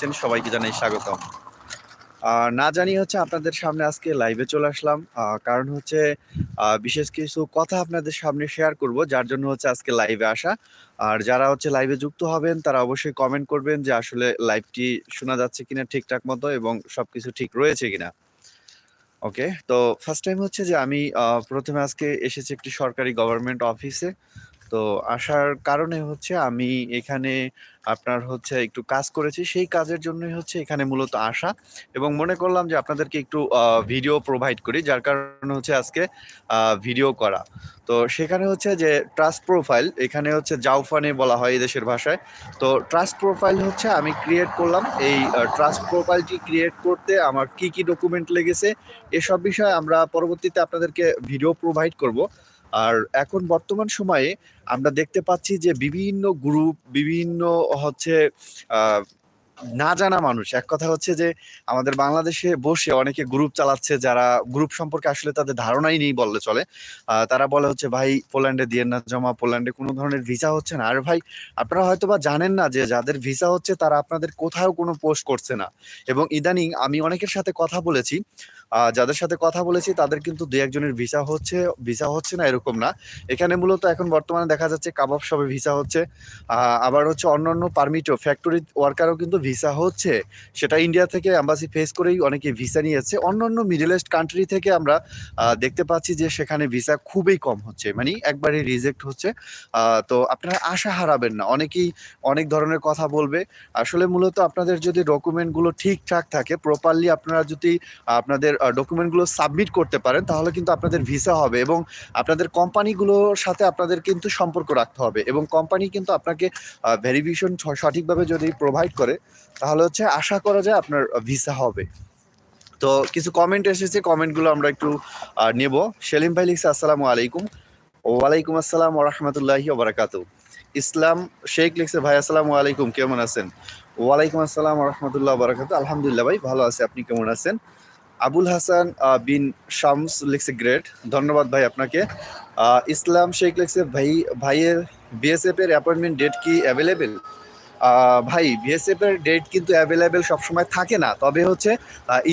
দেখছেন, সবাইকে জানাই স্বাগতম। না জানি হচ্ছে আপনাদের সামনে আজকে লাইভে চলে আসলাম। কারণ হচ্ছে বিশেষ কিছু কথা আপনাদের সামনে শেয়ার করব, যার জন্য হচ্ছে আজকে লাইভে আসা। আর যারা হচ্ছে লাইভে যুক্ত হবেন, তারা অবশ্যই কমেন্ট করবেন যে আসলে লাইভটি শোনা যাচ্ছে কিনা ঠিকঠাক মতো এবং সবকিছু ঠিক রয়েছে কিনা। ওকে তো ফার্স্ট টাইম হচ্ছে যে আমি প্রথমে আজকে এসেছি একটি সরকারি গভর্নমেন্ট অফিসে তো আসার কারণে হচ্ছে আমি এখানে আপনার হচ্ছে একটু কাজ করেছি। সেই কাজের জন্যই হচ্ছে এখানে মূলত আসা এবং মনে করলাম যে আপনাদেরকে একটু ভিডিও প্রোভাইড করি, যার কারণে হচ্ছে আজকে ভিডিও করা। তো সেখানে হচ্ছে যে ট্রাস্ট প্রোফাইল এখানে হচ্ছে জাউফানে বলা হয় এই দেশের ভাষায়। তো ট্রাস্ট প্রোফাইল হচ্ছে আমি ক্রিয়েট করলাম। এই ট্রাস্ট প্রোফাইলটি ক্রিয়েট করতে আমার কি কি ডকুমেন্ট লেগেছে, এসব বিষয়ে আমরা পরবর্তীতে আপনাদেরকে ভিডিও প্রোভাইড করব। আর এখন বর্তমান সময়ে আমরা দেখতে পাচ্ছি যে বিভিন্ন গ্রুপ বিভিন্ন হচ্ছে না জানা মানুষ। এক কথা হচ্ছে যে আমাদের বাংলাদেশে বসে অনেকে গ্রুপ চালাচ্ছে যারা গ্রুপ সম্পর্কে আসলে তাদের ধারণাই নেই বললে চলে। তারা বলে হচ্ছে, ভাই, পোল্যান্ডে দিয়ে না জমা, পোল্যান্ডে কোনো ধরনের ভিসা হচ্ছে না। আর ভাই, আপনারা হয়তো বা জানেন না যে যাদের ভিসা হচ্ছে তারা আপনাদের কোথাও কোনো পোস্ট করছে না। এবং ইদানিং আমি অনেকের সাথে কথা বলেছি যাদের সাথে কথা বলেছি, তাদের কিন্তু দু একজনের ভিসা হচ্ছে ভিসা হচ্ছে না, এরকম না। এখানে মূলত এখন বর্তমানে দেখা যাচ্ছে কাবাব শপে ভিসা হচ্ছে। আবার হচ্ছে অন্যান্য পারমিটও ফ্যাক্টরি ওয়ার্কারও কিন্তু ভিসা হচ্ছে। সেটা ইন্ডিয়া থেকে অ্যাম্বাসি ফেস করেই অনেকে ভিসা নিয়েছে। অন্যান্য মিডল ইস্ট কান্ট্রি থেকে আমরা দেখতে পাচ্ছি যে সেখানে ভিসা খুবই কম হচ্ছে। মানে একবারে রিজেক্ট হচ্ছে। তো আপনারা আশা হারাবেন না। অনেকেই অনেক ধরনের কথা বলবে। আসলে মূলত আপনাদের যদি ডকুমেন্টগুলো ঠিকঠাক থাকে প্রপারলি আপনারা যদি আপনাদের ডকুমেন্টগুলো সাবমিট করতে পারেন, তাহলে কিন্তু আপনাদের ভিসা হবে এবং আপনাদের কোম্পানিগুলোর সাথে আপনাদের কিন্তু সম্পর্ক রাখতে হবে এবং কোম্পানি কিন্তু আপনাকে ভেরিফিকেশন সঠিকভাবে যদি প্রোভাইড করে, তাহলে হচ্ছে আশা করা যায় আপনার ভিসা হবে। তো কিছু কমেন্ট এসেছে কমেন্টগুলো আমরা একটু নেব। সেলিম ভাই লিখছে, আসসালামু আলাইকুম। ওয়ালাইকুম আসসালাম ওরহমতুল্লাহি ওবরাকাত ইসলাম শেখ লিখছে, ভাই, আসসালামু আলাইকুম, কেমন আছেন? ওয়ালাইকুম আসসালাম রহমতুল্লাহ বারাকাতু আলহামদুলিল্লাহ ভাই, ভালো আছে। আপনি কেমন আছেন? আবুল হাসান বিন শামস লিখছে গ্রেট ধন্যবাদ ভাই আপনাকে। ইসলাম শেখ লিখছে, ভাই, ভাইয়ের বিএসএফ এর অ্যাপয়েন্টমেন্ট ডেট কি অ্যাভেলেবেল ভাই বিএসএফ এর ডেট কিন্তু অ্যাভেলেবেল সবসময় থাকে না। তবে হচ্ছে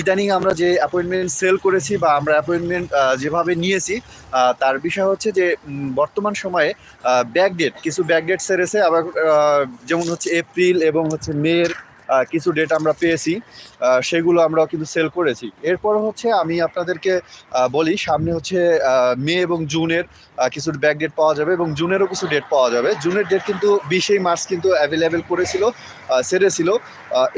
ইদানিং আমরা যে অ্যাপয়েন্টমেন্ট সেল করেছি বা আমরা অ্যাপয়েন্টমেন্ট যেভাবে নিয়েছি তার বিষয় হচ্ছে যে বর্তমান সময়ে ব্যাক ডেট কিছু ব্যাক ডেট সেরেছে। আবার যেমন হচ্ছে এপ্রিল এবং হচ্ছে মের কিছু ডেট আমরা পেয়েছি সেগুলো আমরা কিন্তু সেল করেছি। এরপর হচ্ছে আমি আপনাদেরকে বলি, সামনে হচ্ছে মে এবং জুনের কিছু ব্যাক ডেট পাওয়া যাবে এবং জুনেরও কিছু ডেট পাওয়া যাবে। জুনের ডেট কিন্তু বিশেই মার্চ কিন্তু অ্যাভেলেবেল করেছিল সেরেছিল।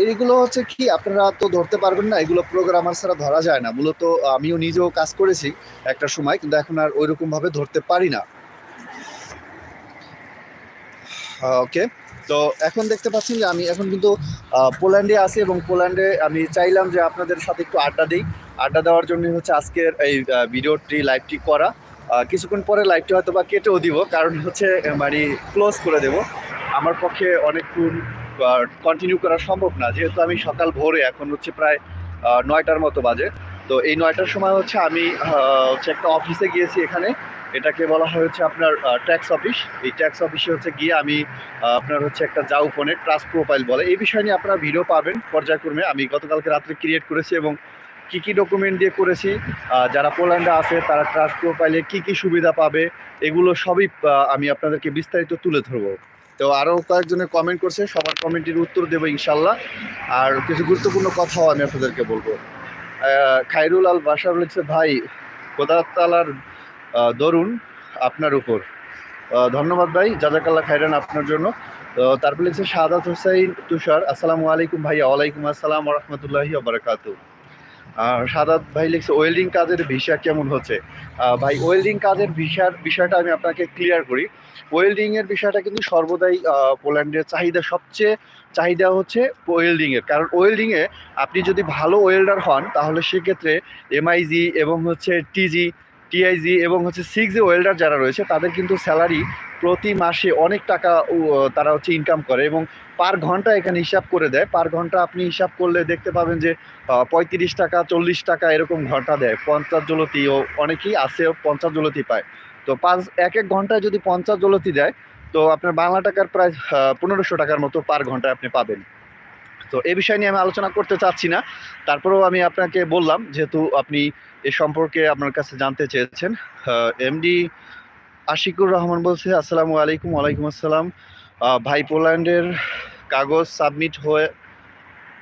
এইগুলো হচ্ছে কি, আপনারা তো ধরতে পারবেন না, এগুলো প্রোগ্রামার ছাড়া ধরা যায় না। মূলত আমিও নিজেও কাজ করেছি একটা সময়, কিন্তু এখন আর ওইরকমভাবে ধরতে পারি না। ওকে তো এখন দেখতে পাচ্ছেন যে আমি এখন কিন্তু পোল্যান্ডে আছি এবং পোল্যান্ডে আমি চাইলাম যে আপনাদের সাথে একটু আড্ডা দিই। আড্ডা দেওয়ার জন্য হচ্ছে আজকের এই ভিডিওটি লাইভটি করা। কিছুক্ষণ পরে লাইভটি হয়তো বা কেটেও দিব, কারণ হচ্ছে মানে ক্লোজ করে দেব। আমার পক্ষে অনেকক্ষণ কন্টিনিউ করা সম্ভব না। যেহেতু আমি সকাল ভোরে, এখন হচ্ছে প্রায় নয়টার মতো বাজে। তো এই নয়টার সময় হচ্ছে আমি হচ্ছে একটা অফিসে গিয়েছি এখানে। এটাকে বলা হয় হচ্ছে আপনার ট্যাক্স অফিস এই ট্যাক্স অফিসে হচ্ছে গিয়ে আমি আপনার হচ্ছে একটা যাও ফোনে ট্রাস্ট প্রোফাইল বলে। এই বিষয় নিয়ে আপনারা ভিডিও পাবেন পর্যায়ক্রমে। আমি গতকালকে রাত্রে ক্রিয়েট করেছি এবং কি কি ডকুমেন্ট দিয়ে করেছি যারা পোল্যান্ডে আছে, তারা ট্রাস্ট প্রোফাইলে কি কি সুবিধা পাবে, এগুলো সবই আমি আপনাদেরকে বিস্তারিত তুলে ধরবো। তো আরও কয়েকজনে কমেন্ট করছে, সবার কমেন্টের উত্তর দেবো ইনশাল্লাহ। আর কিছু গুরুত্বপূর্ণ কথাও আমি আপনাদেরকে বলব। খাইরুল আল বাসার লিখছে ভাই খোদা তালার দরুন আপনার উপর। ধন্যবাদ ভাই, জাজাকাল্লা খাইরান আপনার জন্য। তারপর লিখছে সাদাত হুসাইন তুষার, আসসালামু আলাইকুম ভাইয়া, ওয়ালাইকুম আসসালাম রহমতুল্লাহি বারাকাত আর সাদাত ভাই লিখছে, ওয়েল্ডিং কাজের ভিসা কেমন হচ্ছে? ভাই, ওয়েল্ডিং কাজের ভিসার বিষয়টা আমি আপনাকে ক্লিয়ার করি। ওয়েল্ডিংয়ের বিষয়টা কিন্তু সর্বদাই পোল্যান্ডের চাহিদা সবচেয়ে, চাহিদা হচ্ছে ওয়েল্ডিংয়ের কারণ ওয়েল্ডিংয়ে আপনি যদি ভালো ওয়েল্ডার হন, তাহলে সেক্ষেত্রে এমআইজি এবং হচ্ছে টিজি টিআইজি এবং হচ্ছে সিক্স ওয়েল্ডার যারা রয়েছে, তাদের কিন্তু স্যালারি প্রতি মাসে অনেক টাকা তারা হচ্ছে ইনকাম করে এবং পার ঘণ্টা এখানে হিসাব করে দেয়। পার ঘণ্টা আপনি হিসাব করলে দেখতে পাবেন যে পঁয়ত্রিশ টাকা, চল্লিশ টাকা এরকম ঘণ্টা দেয়। পঞ্চাশ জলতি ও অনেকেই আছে পঞ্চাশ জলতি পায়। তো পাঁচ, এক এক ঘন্টায় যদি পঞ্চাশ জলতি দেয়, তো আপনার বাংলা টাকার প্রায় পনেরোশো টাকার মতো পার ঘন্টায় আপনি পাবেন। তো এ বিষয় নিয়ে আমি আলোচনা করতে চাচ্ছি না। তারপরেও আমি আপনাকে বললাম, যেহেতু আপনি এ সম্পর্কে আপনার কাছে জানতে চেয়েছেন এমডি আশিকুর রহমান বলছে, আসসালামু আলাইকুম, ওয়ালাইকুম আসসালাম। ভাই পোল্যান্ডের কাগজ সাবমিট হয়ে,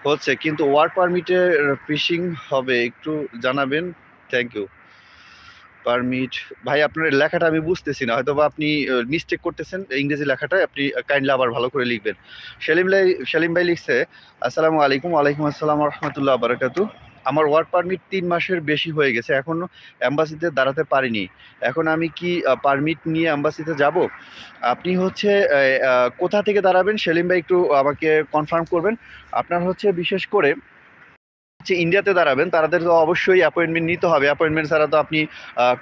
হচ্ছে, কিন্তু ওয়ার্ক পারমিটের ফিশিং হবে, একটু জানাবেন। Thank you. পারমিট ভাই, আপনার লেখাটা আমি বুঝতেছি না। হয়তো বা আপনি মিস্টেক করতেছেন ইংরেজি লেখাটা আপনি কাইন্ডলি আবার ভালো করে লিখবেন। সেলিম ভাই সেলিম ভাই লিখছে, আসসালামু আলাইকুম, ওয়ালাইকুম আসসালাম রহমতুল্লাহ বারাকাতু আমার ওয়ার্ক পারমিট তিন মাসের বেশি হয়ে গেছে। এখনও অ্যাম্বাসিতে দাঁড়াতে পারিনি। এখন আমি কি পারমিট নিয়ে অ্যাম্বাসিতে যাব? আপনি হচ্ছে কোথা থেকে দাঁড়াবেন? সেলিম ভাই একটু আমাকে কনফার্ম করবেন। আপনার হচ্ছে, বিশেষ করে হচ্ছে ইন্ডিয়াতে দাঁড়াবেন, তাদের তো অবশ্যই অ্যাপয়েন্টমেন্ট নিতে হবে। অ্যাপয়েন্টমেন্ট ছাড়া তো আপনি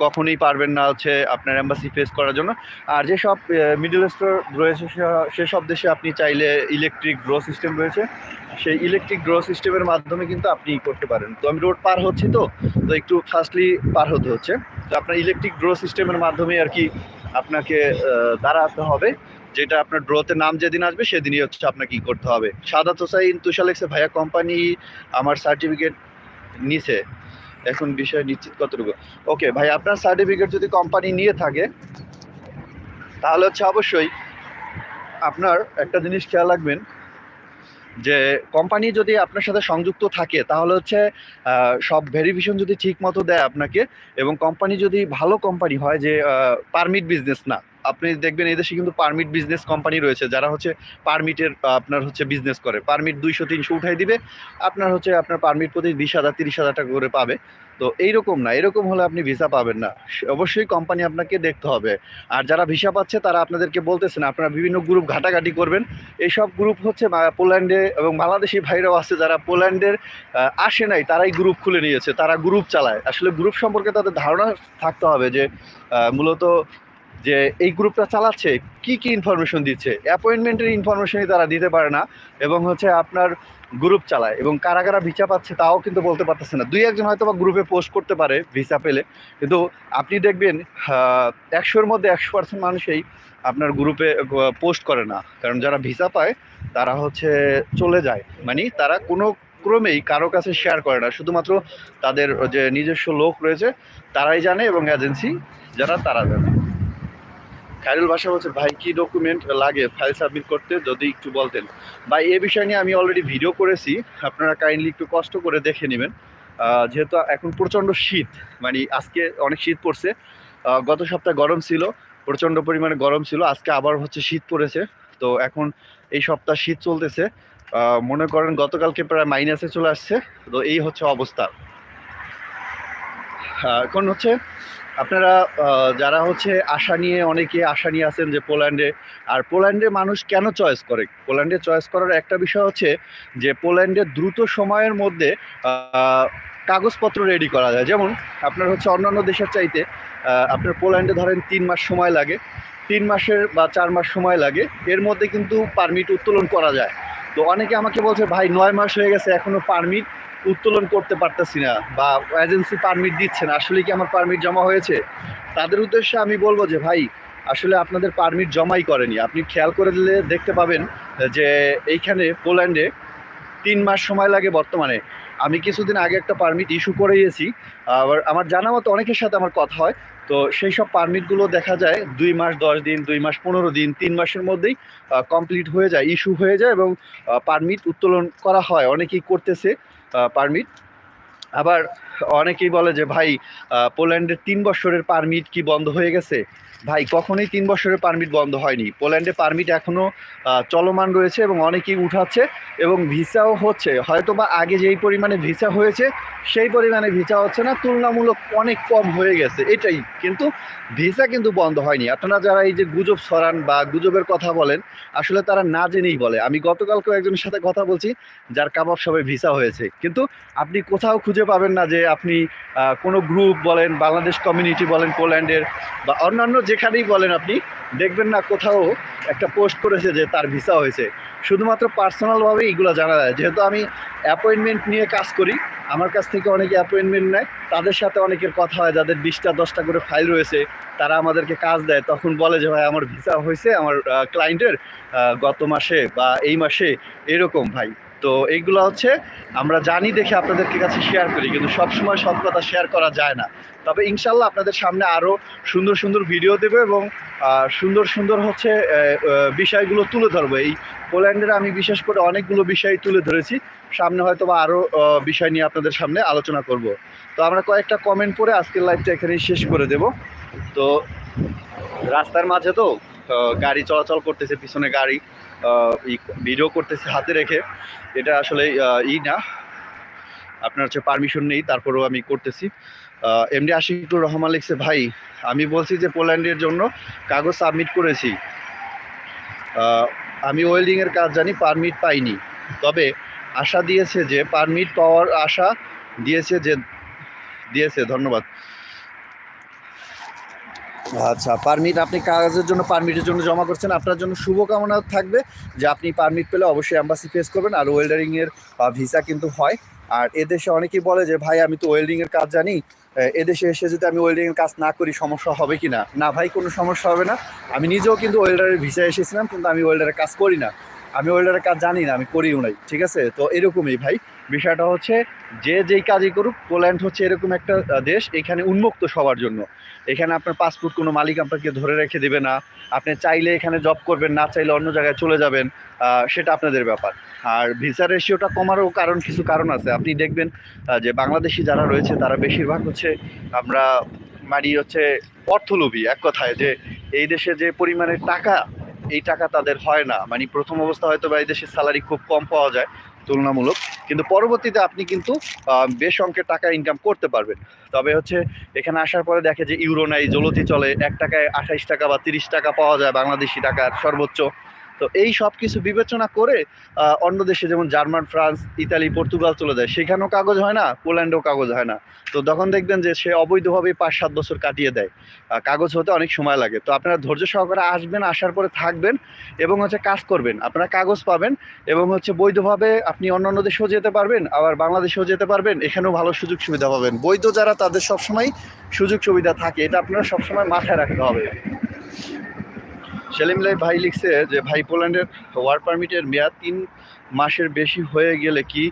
কখনোই পারবেন না হচ্ছে আপনার অ্যাম্বাসি ফেস করার জন্য। আর যেসব মিডল স্টোর রয়েছে সেসব দেশে আপনি চাইলে ইলেকট্রিক গ্রো সিস্টেম রয়েছে। সেই ইলেকট্রিক গ্রো সিস্টেমের মাধ্যমে কিন্তু আপনি করতে পারেন। তো আমি রোড পার হচ্ছি তো তো একটু ফাস্টলি পার হতে হচ্ছে। তো আপনার ইলেকট্রিক গ্রো সিস্টেমের মাধ্যমে আর কি আপনাকে দাঁড়াতে হবে। যেটা আপনার ড্রোতে নাম যেদিন আসবে, সেদিনই হচ্ছে আপনাকে কি করতে হবে। সাদাত হোসাইন তুষালেক্সে ভাইয়া কোম্পানি আমার সার্টিফিকেট নিছে। এখন বিষয় নিশ্চিত কতটুকু। ওকে ভাই, আপনার সার্টিফিকেট যদি কোম্পানি নিয়ে থাকে, তাহলে হচ্ছে অবশ্যই আপনার একটা জিনিস খেয়াল রাখবেন, যে কোম্পানি যদি আপনার সাথে সংযুক্ত থাকে, তাহলে হচ্ছে সব ভেরিফিকেশন যদি ঠিক মতো দেয় আপনাকে, এবং কোম্পানি যদি ভালো কোম্পানি হয় যে পারমিট বিজনেস না আপনি দেখবেন এই দেশে কিন্তু পারমিট বিজনেস কোম্পানি রয়েছে, যারা হচ্ছে পারমিটের আপনার হচ্ছে বিজনেস করে। পারমিট দুইশো, তিনশো উঠাই দিবে, আপনার হচ্ছে আপনার পারমিট প্রতি বিশ হাজার, তিরিশ হাজার টাকা করে পাবে। তো এইরকম না, এরকম হলে আপনি ভিসা পাবেন না। অবশ্যই কোম্পানি আপনাকে দেখতে হবে। আর যারা ভিসা পাচ্ছে, তারা আপনাদেরকে বলতেছেন আপনারা বিভিন্ন গ্রুপ ঘাটাঘাটি করবেন। এইসব গ্রুপ হচ্ছে পোল্যান্ডে এবং বাংলাদেশি ভাইরাও আছে, যারা পোল্যান্ডের আসে নাই, তারাই গ্রুপ খুলে নিয়েছে, তারা গ্রুপ চালায়। আসলে গ্রুপ সম্পর্কে তাদের ধারণা থাকতে হবে যে মূলত যে এই গ্রুপটা চালাচ্ছে, কি কি ইনফরমেশন দিচ্ছে? অ্যাপয়েন্টমেন্টের ইনফরমেশনই তারা দিতে পারে না এবং হচ্ছে আপনার গ্রুপ চালায় এবং কারা কারা ভিসা পাচ্ছে তাও কিন্তু বলতে পারতেছে না। দুই একজন হয়তো বা গ্রুপে পোস্ট করতে পারে ভিসা পেলে, কিন্তু আপনি দেখবেন একশোর মধ্যে একশো পার্সেন্ট মানুষই আপনার গ্রুপে পোস্ট করে না। কারণ যারা ভিসা পায়, তারা হচ্ছে চলে যায়। মানে তারা কোনো ক্রমেই কারও কাছে শেয়ার করে না। শুধুমাত্র তাদের যে নিজস্ব লোক রয়েছে, তারাই জানে এবং এজেন্সি যারা, তারা জানে। খায়রুল ভাষা বলছে, ভাই, কি ডকুমেন্ট লাগে ফাইল সাবমিট করতে? যদি একটু বলতেন। ভাই, এ বিষয় নিয়ে আমি অলরেডি ভিডিও করেছি। আপনারা কাইন্ডলি একটু কষ্ট করে দেখে নেবেন। যেহেতু এখন প্রচণ্ড শীত মানে আজকে অনেক শীত পড়ছে। গত সপ্তাহে গরম ছিল, প্রচণ্ড পরিমাণে গরম ছিল। আজকে আবার হচ্ছে শীত পড়েছে। তো এখন এই সপ্তাহ শীত চলতেছে। মনে করেন গতকালকে প্রায় মাইনাসে চলে আসছে। তো এই হচ্ছে অবস্থা। এখন হচ্ছে আপনারা যারা হচ্ছে আশা নিয়ে, অনেকে আশা নিয়ে আছেন যে পোল্যান্ডে, আর পোল্যান্ডে মানুষ কেন চয়েস করে? পোল্যান্ডে চয়েস করার একটা বিষয় হচ্ছে যে পোল্যান্ডে দ্রুত সময়ের মধ্যে কাগজপত্র রেডি করা যায়। যেমন আপনার হচ্ছে অন্যান্য দেশের চাইতে আপনার পোল্যান্ডে ধরেন তিন মাস সময় লাগে। তিন মাসের বা চার মাস সময় লাগে। এর মধ্যে কিন্তু পারমিট উত্তোলন করা যায়। তো অনেকে আমাকে বলছে, ভাই, নয় মাস হয়ে গেছে, এখনও পারমিট উত্তোলন করতে পারতেছি না বা এজেন্সি পারমিট দিচ্ছে না। আসলে কি আমার পারমিট জমা হয়েছে? তাদের উদ্দেশ্যে আমি বলব যে, ভাই, আসলে আপনাদের পারমিট জমাই করেনি। আপনি খেয়াল করে দিলে দেখতে পাবেন যে, এইখানে পোল্যান্ডে তিন মাস সময় লাগে বর্তমানে। আমি কিছুদিন আগে একটা পারমিট ইস্যু করে গেছি। আবার আমার জানা মতো অনেকের সাথে আমার কথা হয়। তো সেই সব পারমিটগুলো দেখা যায়, দুই মাস, দশ দিন, দুই মাস, পনেরো দিন, তিন মাসের মধ্যেই কমপ্লিট হয়ে যায় ইস্যু হয়ে যায় এবং পারমিট উত্তোলন করা হয়। অনেকেই করতেছে পারমিট আবার অনেকেই বলে যে, ভাই পোল্যান্ডের তিন বছরের পারমিট কি বন্ধ হয়ে গেছে? ভাই, কখনোই তিন বছরের পারমিট বন্ধ হয়নি। পোল্যান্ডে পারমিট এখনও চলমান রয়েছে এবং অনেকেই উঠাচ্ছে এবং ভিসাও হচ্ছে। হয়তো বা আগে যেই পরিমাণে ভিসা হয়েছে, সেই পরিমাণে ভিসা হচ্ছে না, তুলনামূলক অনেক কম হয়ে গেছে, এটাই। কিন্তু ভিসা কিন্তু বন্ধ হয়নি। আপনারা যারা এই যে গুজব ছড়ান বা গুজবের কথা বলেন, আসলে তারা না জেনেই বলে। আমি গতকালকেও একজনের সাথে কথা বলছি, যার কাবাব সবে ভিসা হয়েছে। কিন্তু আপনি কোথাও খুঁজে পাবেন না যে আপনি কোনো গ্রুপ বলেন, বাংলাদেশ কমিউনিটি বলেন পোল্যান্ডের বা অন্যান্য যেখানেই বলেন আপনি, দেখবেন না কোথাও একটা পোস্ট করেছে যে তার ভিসা হয়েছে। শুধুমাত্র পার্সোনালভাবে এইগুলো জানা যায়। যেহেতু আমি অ্যাপয়েন্টমেন্ট নিয়ে কাজ করি, আমার কাছ থেকে অনেকে অ্যাপয়েন্টমেন্ট নেয়, তাদের সাথে অনেকের কথা হয়, যাদের বিশটা, দশটা করে ফাইল রয়েছে, তারা আমাদেরকে কাজ দেয়। তখন বলে যে, ভাই, আমার ভিসা হয়েছে, আমার ক্লায়েন্টের গত মাসে বা এই মাসে এরকম ভাই। তো এইগুলো হচ্ছে আমরা জানি দেখে আপনাদেরকে কাছে শেয়ার করি, কিন্তু সবসময় সব কথা শেয়ার করা যায় না। তবে ইনশাল্লাহ আপনাদের সামনে আরও সুন্দর সুন্দর ভিডিও দেবো এবং সুন্দর সুন্দর হচ্ছে বিষয়গুলো তুলে ধরবো। এই পোল্যান্ডের আমি বিশেষ করে অনেকগুলো বিষয় তুলে ধরেছি। সামনে হয়তো বা আরও বিষয় নিয়ে আপনাদের সামনে আলোচনা করব। তো আমরা কয়েকটা কমেন্ট পরে আজকের লাইভটা এখানেই শেষ করে দেব। তো রাস্তার মাঝে তো গাড়ি চলাচল করতেছে, পিছনে গাড়ি। ভিডিও করতেছে হাতে রেখে। এটা আসলে ই না। আপনার হচ্ছে পারমিশন নেই, তারপরেও আমি করতেছি। এমডি আশিকুর রহমান লিখছে, ভাই, আমি বলছি যে পোল্যান্ডের জন্য কাগজ সাবমিট করেছি। আমি ওয়েল্ডিংয়ের কাজ জানি পারমিট পাইনি। তবে আশা দিয়েছে যে পারমিট পাওয়ার আশা দিয়েছে যে, দিয়েছে, ধন্যবাদ। আচ্ছা পারমিট আপনি কাগজের জন্য পারমিটের জন্য জমা করছেন, আপনার জন্য শুভকামনা থাকবে যে আপনি পারমিট পেলে অবশ্যই অ্যাম্বাসি ফেস করবেন আর ওয়েল্ডারিংয়ের ভিসা কিন্তু হয়। আর এদেশে অনেকেই বলে যে, ভাই, আমি তো ওয়েল্ডিংয়ের কাজ জানি এদেশে এসে যদি আমি ওয়েল্ডিংয়ের কাজ না করি, সমস্যা হবে কি না না ভাই, কোনো সমস্যা হবে না। আমি নিজেও কিন্তু ওয়েল্ডারের ভিসা এসেছিলাম, কিন্তু আমি ওয়েল্ডারের কাজ করি না। আমি ওয়েল্ডারের কাজ জানি না, আমি করিও নাই, ঠিক আছে? তো এরকমই ভাই। বিষয়টা হচ্ছে যে যেই কাজই করুক, পোল্যান্ড হচ্ছে এরকম একটা দেশ এখানে উন্মুক্ত সবার জন্য। এখানে আপনার পাসপোর্ট কোনো মালিক আপনাকে ধরে রেখে দেবে না। আপনি চাইলে এখানে জব করবেন, না চাইলে অন্য জায়গায় চলে যাবেন সেটা আপনাদের ব্যাপার। আর ভিসা রেশিওটা কমারও কারণ, কিছু কারণ আছে। আপনি দেখবেন যে বাংলাদেশি যারা রয়েছে, তারা বেশিরভাগ হচ্ছে আমরা মানে হচ্ছে অর্থলোভী, এক কথায় যে এই দেশে যে পরিমাণের টাকা, এই টাকা তাদের হয় না। মানে প্রথম অবস্থা হয়তো বা এই দেশের স্যালারি খুব কম পাওয়া যায়। তুলনামূলক। কিন্তু পরবর্তীতে আপনি কিন্তু বেশ অঙ্কের টাকা ইনকাম করতে পারবেন। তবে হচ্ছে, এখানে আসার পরে দেখে যে ইউরো নাই জলতি চলে, এক টাকায় আঠাইশ টাকা বা তিরিশ টাকা পাওয়া যায় বাংলাদেশি টাকার সর্বোচ্চ। তো এই সব কিছু বিবেচনা করে অন্য দেশে যেমন জার্মান, ফ্রান্স, ইতালি, পর্তুগাল চলে যায় সেখানেও কাগজ হয় না, পোল্যান্ডেও কাগজ হয় না। তো তখন দেখবেন যে সে অবৈধভাবে পাঁচ সাত বছর কাটিয়ে দেয়। কাগজ হতে অনেক সময় লাগে। তো আপনারা ধৈর্য সহকারে আসবেন, আসার পরে থাকবেন এবং হচ্ছে কাজ করবেন। আপনারা কাগজ পাবেন এবং হচ্ছে বৈধভাবে আপনি অন্য অন্য দেশেও যেতে পারবেন, আবার বাংলাদেশেও যেতে পারবেন। এখানেও ভালো সুযোগ সুবিধা পাবেন। বৈধ যারা, তাদের সবসময় সুযোগ সুবিধা থাকে। এটা আপনারা সবসময় মাথায় রাখতে হবে। সেলিম লাই ভাই লিখছে যে, ভাই, পোল্যান্ডের ওয়ার্ক পারমিটের মেয়াদ তিন মাসের বেশি হয়ে গেলে কি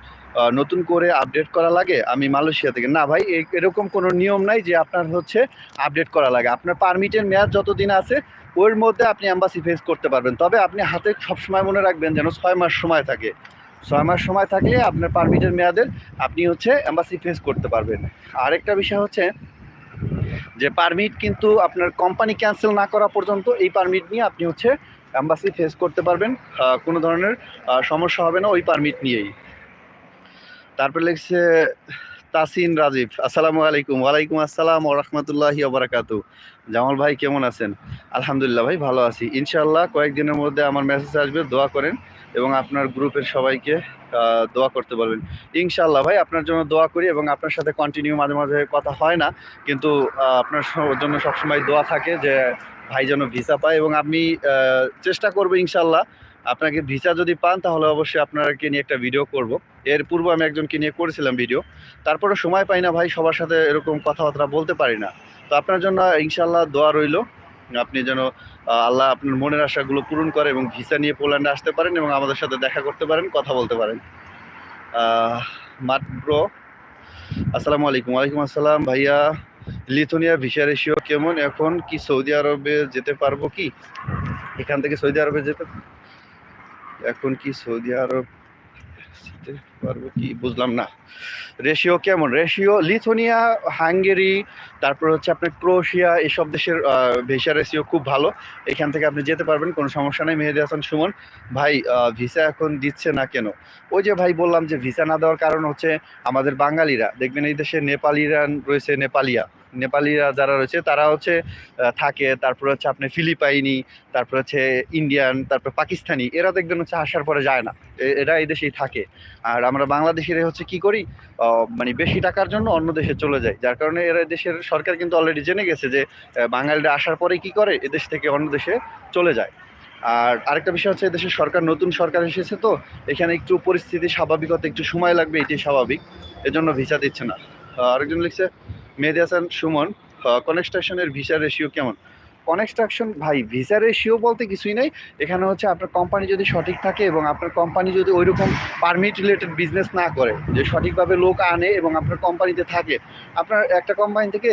নতুন করে আপডেট করা লাগে? আমি মালয়েশিয়া থেকে, না ভাই এরকম কোনো নিয়ম নাই যে আপনার হচ্ছে আপডেট করা লাগে। আপনার পারমিটের মেয়াদ যতদিন আছে, ওর মধ্যে আপনি অ্যাম্বাসি ফেস করতে পারবেন। তবে আপনি হাতে সবসময় মনে রাখবেন যেন ছয় মাস সময় থাকে। ছয় মাস সময় থাকলে আপনার পারমিটের মেয়াদের আপনি হচ্ছে অ্যাম্বাসি ফেস করতে পারবেন। আরেকটা বিষয় হচ্ছে যে পারমিট কিন্তু আপনার কোম্পানি ক্যান্সেল না করা পর্যন্ত এই পারমিট নিয়ে আপনি হচ্ছে অ্যাম্বাসি ফেস করতে পারবেন। কোনো ধরনের সমস্যা হবে না ওই পারমিট নিয়েই। তারপর লিখছে, তাসিন রাজীব, আসসালামু আলাইকুম। ওয়ালাইকুম আসসালাম ও রহমতুল্লাহি ওবরাকাতু জামাল ভাই, কেমন আছেন? আলহামদুলিল্লাহ ভাই, ভালো আছি। ইনশাল্লাহ কয়েকদিনের মধ্যে আমার মেসেজ আসবে, দোয়া করেন এবং আপনার গ্রুপের সবাইকে দোয়া করতে বলবেন। ইনশাল্লাহ ভাই, আপনার জন্য দোয়া করি এবং আপনার সাথে কন্টিনিউ মাঝে মাঝে কথা হয় না। কিন্তু আপনার জন্য সবসময় দোয়া থাকে যে, ভাই যেন ভিসা পায় এবং আমি চেষ্টা করব ইনশাল্লাহ আপনাকে ভিসা যদি পান, তাহলে অবশ্যই আপনাকে নিয়ে একটা ভিডিও করব। এর পূর্বে আমি একজনকে নিয়ে করেছিলাম ভিডিও তারপরে সময় পাই না ভাই, সবার সাথে এরকম কথাবার্তা বলতে পারি না। তো আপনার জন্য ইনশাল্লাহ দোয়া রইল। আপনি যেন আল্লাহ আপনার মনের আশাগুলো পূরণ করে এবং ভিসা নিয়ে পোল্যান্ডে আসতে পারেন এবং আমাদের সাথে দেখা করতে পারেন, কথা বলতে পারেন। মাত ব্রো আসসালামু আলাইকুম। ওয়ালাইকুম আসসালাম ভাইয়া। লিথুনিয়া ভিসা রেশিও কেমন? এখন কি সৌদি আরবে যেতে পারব কি? এখান থেকে সৌদি আরবে যেতে এখন কি সৌদি আরব যেতে পারব কি বুঝলাম না। রেশিও কেমন? রেশিও লিথোনিয়া হাঙ্গেরি তারপর হচ্ছে আপনার ক্রোয়েশিয়া এসব দেশের ভিসা রেশিও খুব ভালো। এখান থেকে আপনি যেতে পারবেন, কোনো সমস্যা নেই। মেহেদি হাসান সুমন, ভাই ভিসা এখন দিচ্ছে না কেন? ওই যে ভাই বললাম যে ভিসা না দেওয়ার কারণ হচ্ছে আমাদের বাঙালিরা, দেখবেন এই দেশে নেপালিরা রয়েছে, নেপালিয়া। নেপালিরা যারা রয়েছে, তারা হচ্ছে থাকে, তারপর হচ্ছে আপনি ফিলিপাইনি, তারপর হচ্ছে ইন্ডিয়ান, তারপর পাকিস্তানি, এরা দেখবেন হচ্ছে আসার পরে যায় না। এরা এই দেশেই থাকে। আর আমরা বাংলাদেশিরা হচ্ছে কি করি? মানে বেশি টাকার জন্য অন্য দেশে চলে যায় যার কারণে এরা দেশের সরকার কিন্তু অলরেডি জেনে গেছে যে বাঙালিরা আসার পরে কি করে? এদেশ থেকে অন্য দেশে চলে যায়। আর আরেকটা বিষয় হচ্ছে দেশের সরকার, নতুন সরকার এসেছে তো, এখানে একটু পরিস্থিতি স্বাভাবিক হতে একটু সময় লাগবে এটি স্বাভাবিক। এজন্য ভিসা দিচ্ছে না। আরেকজন লিখছে মেহেদি সুমন কনস্ট্রাকশনের ভিসা রেশিও কেমন? কনস্ট্রাকশন ভাই ভিসা রেশিও বলতে কিছুই নেই। এখানে হচ্ছে আপনার কোম্পানি যদি সঠিক থাকে এবং আপনার কোম্পানি যদি ওইরকম পারমিট রিলেটেড বিজনেস না করে, যে সঠিকভাবে লোক আনে এবং আপনার কোম্পানিতে থাকে, আপনার একটা কোম্পানি থেকে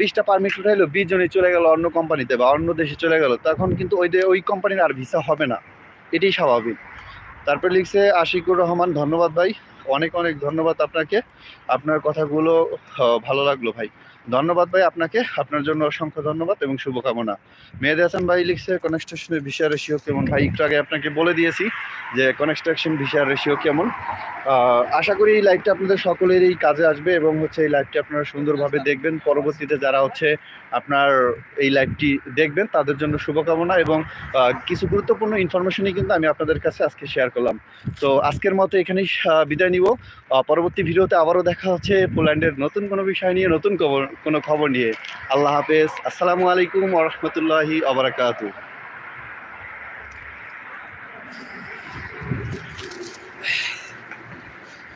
বিশটা পারমিট উঠাইলো, বিশ জনই চলে গেল অন্য কোম্পানিতে বা অন্য দেশে চলে গেল, তখন কিন্তু ওই ওই কোম্পানির আর ভিসা হবে না। এটাই স্বাভাবিক। তারপর লিখছে, আশিকুর রহমান, ধন্যবাদ ভাই। অনেক অনেক ধন্যবাদ আপনাকে। আপনার কথাগুলো ভালো লাগল ভাই। ধন্যবাদ ভাই আপনাকে। আপনার জন্য অসংখ্য ধন্যবাদ এবং শুভকামনা। মেহেদি হাসান ভাই লিখছে কনস্ট্রাকশনের ভিসা রেশিও কেমন? ভাই, একটু আগে আপনাকে বলে দিয়েছি যে কনস্ট্রাকশন ভিসা রেশিও কেমন? আশা করি এই লাইভটা আপনাদের সকলেরই কাজে আসবে এবং হচ্ছে এই লাইভটি আপনারা সুন্দরভাবে দেখবেন। পরবর্তীতে যারা হচ্ছে আপনার এই লাইভটি দেখবেন, তাদের জন্য শুভকামনা এবং কিছু গুরুত্বপূর্ণ ইনফরমেশনই কিন্তু আমি আপনাদের কাছে আজকে শেয়ার করলাম। তো আজকের মতো এখানেই বিদায় নিব। পরবর্তী ভিডিওতে আবারও দেখা হচ্ছে। পোল্যান্ডের নতুন কোনো বিষয় নিয়ে, নতুন খবর কোনো খবর নিয়ে। আল্লাহ হাফেজ। আসসালামু আলাইকুম ওরহমতুল্লাহি আবরাকাতু